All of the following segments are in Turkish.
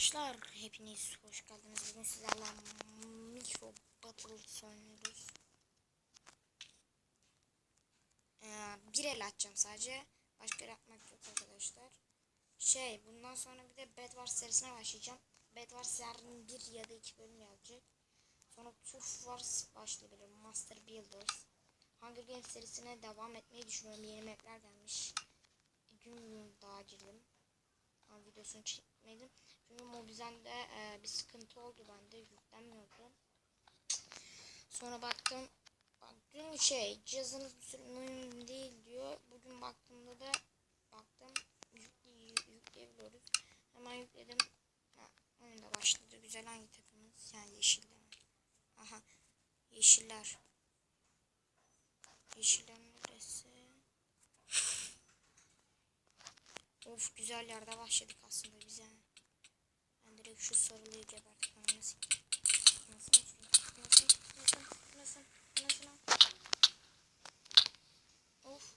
arkadaşlar. Hepiniz hoş geldiniz. Bugün sizlerle Micro Battles oynuyoruz. Ee, bir el atacağım sadece. Başka el atmak yok arkadaşlar. Şey bundan sonra bir de Bed Wars serisine başlayacağım. Bed Wars yarın bir ya da iki bölüm gelecek. Sonra Turf Wars başlayabilir. Master Builders. Hunger Games serisine devam etmeyi düşünüyorum. Yeni mapler gelmiş. Dün daha girdim. Ama videosunu çekmedim. Çünkü Mobizen'de e, bir sıkıntı oldu bende. Yüklenmiyordu. Sonra baktım. Bak, dün şey cihazınız bir sürü mühim değil diyor. Bugün baktığımda da baktım yükle, yükleyebiliyoruz. Hemen yükledim. Ha, oyun da başladı. Güzel hangi takımız? Yani yeşiller. Aha. Yeşiller. Yeşiller neresi? Of güzel yerde başladık aslında bize. Ben direkt şu sarılıyı sikeyim. Anasını sikeyim. Anasını anasını anasını anasını. Of.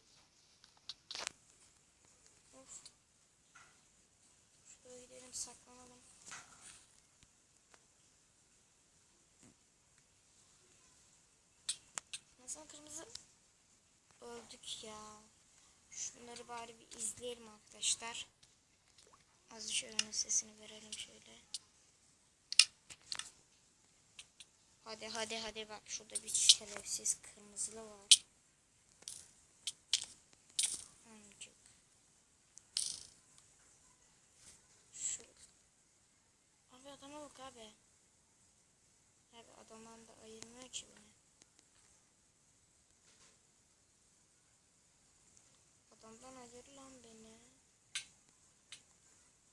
Of. Şuraya gidelim saklanalım. Nasıl kırmızı? Öldük ya. Şunları bari bir izleyelim arkadaşlar. Az şöyle sesini verelim şöyle. Hadi hadi hadi bak şurada bir şerefsiz kırmızılı var. Amcık. Şu. Abi adama bak abi. Abi adamdan da ayırmıyor ki beni. Adamdan ayır lan beni.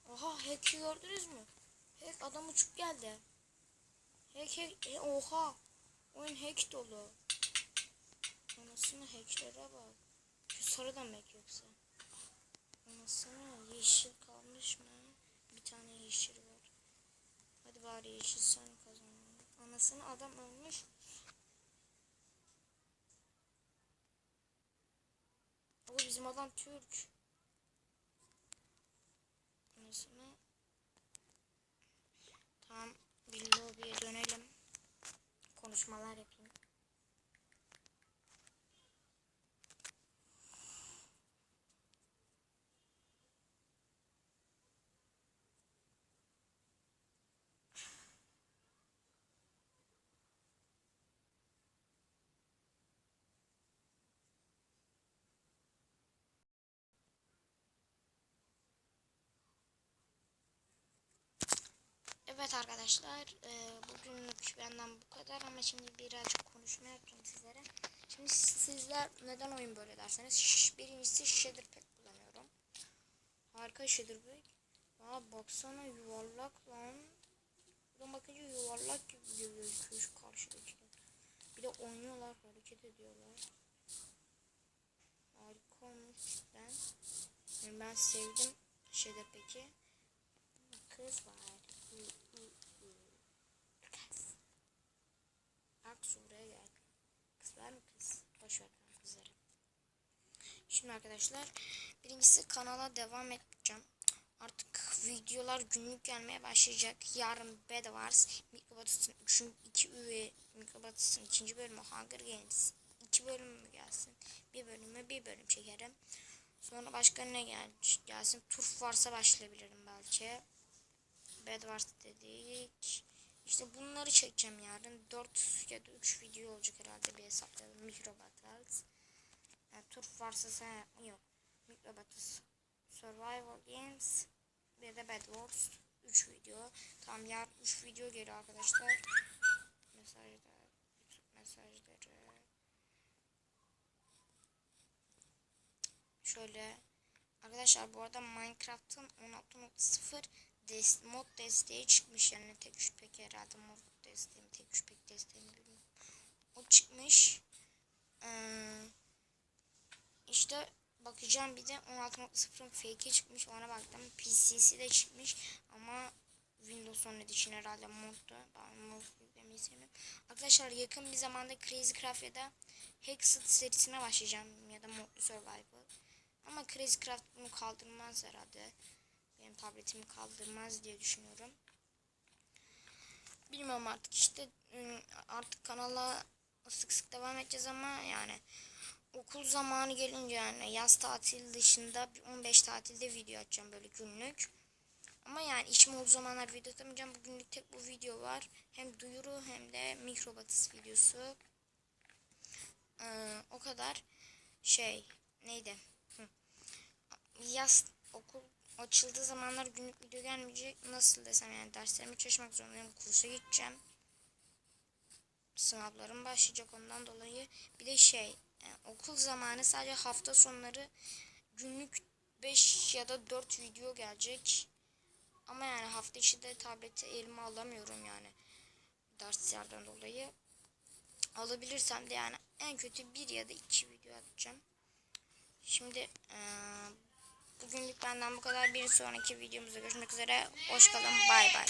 Oha hack'i gördünüz mü? Hack adam uçup geldi. Hack hack e, oha. Oyun hack dolu. Anasını hacklere bak. Şu sarıdan mı hack yoksa? Anasını yeşil kalmış mı? Bir tane yeşil var. Hadi bari yeşil sen kazan. Anasını adam ölmüş. O bizim adam Türk. Anasını. Tamam. Bir lobiye dönelim. Konuşmalar yapayım. Evet arkadaşlar e, bugünlük benden bu kadar ama şimdi birazcık konuşma yapacağım sizlere. Şimdi sizler neden oyun böyle derseniz şiş, birincisi shader pack kullanıyorum. Harika shader pack. Aa baksana yuvarlak lan. Buradan bakınca yuvarlak gibi gözüküyor şu karşıdaki. Bir de oynuyorlar hareket ediyorlar. Harika olmuş cidden. Yani ben sevdim shader pack'i. Kız var. Aksu buraya gel. Kız. Şimdi arkadaşlar birincisi kanala devam edeceğim. Artık videolar günlük gelmeye başlayacak. Yarın Bed Wars, Microbatus'un 3. 2 üye Microbatus'un ikinci bölümü Hunger Games. 2 bölüm mü gelsin? Bir bölümü bir bölüm çekerim. Sonra başka ne gel gelsin? Turf varsa başlayabilirim belki. Bed Wars dedik. İşte bunları çekeceğim yarın. 4 ya da 3 video olacak herhalde bir hesaplayalım. Micro Battles. Yani turf varsa sen yok. Micro Battles. Survival Games. Bir de Bed Wars. 3 video. Tam yarın 3 video geliyor arkadaşlar. Mesajlar. YouTube mesajları. Şöyle. Arkadaşlar bu arada Minecraft'ın 16.0 dest mod desteği çıkmış yani tek şüphek herhalde mod desteği tek şüphek desteği bilmiyorum. O çıkmış. Ee, işte bakacağım bir de 16.0'ın fake'i çıkmış ona baktım. PC'si de çıkmış ama Windows 10 için herhalde moddu. Ben mod yüklemeyi sevmiyorum. Arkadaşlar yakın bir zamanda Crazy Craft ya da Hexed serisine başlayacağım ya da Modlu Survival. Ama Crazy Craft bunu kaldırmaz herhalde. Benim tabletimi kaldırmaz diye düşünüyorum. Bilmiyorum artık işte ım, artık kanala sık sık devam edeceğiz ama yani okul zamanı gelince yani yaz tatil dışında bir 15 tatilde video açacağım böyle günlük. Ama yani işim olduğu zamanlar video atamayacağım. Bugünlük tek bu video var. Hem duyuru hem de mikrobatıs videosu. Ee, o kadar şey neydi? Hı. Yaz okul açıldığı zamanlar günlük video gelmeyecek. Nasıl desem yani derslerime çalışmak zorundayım. Kursa gideceğim. Sınavlarım başlayacak ondan dolayı. Bir de şey yani okul zamanı sadece hafta sonları günlük 5 ya da 4 video gelecek. Ama yani hafta içi de tableti elime alamıyorum yani. Derslerden dolayı. Alabilirsem de yani en kötü bir ya da iki video atacağım. Şimdi eee, bugünlük benden bu kadar. Bir sonraki videomuzda görüşmek üzere. Hoşçakalın. Bay bay.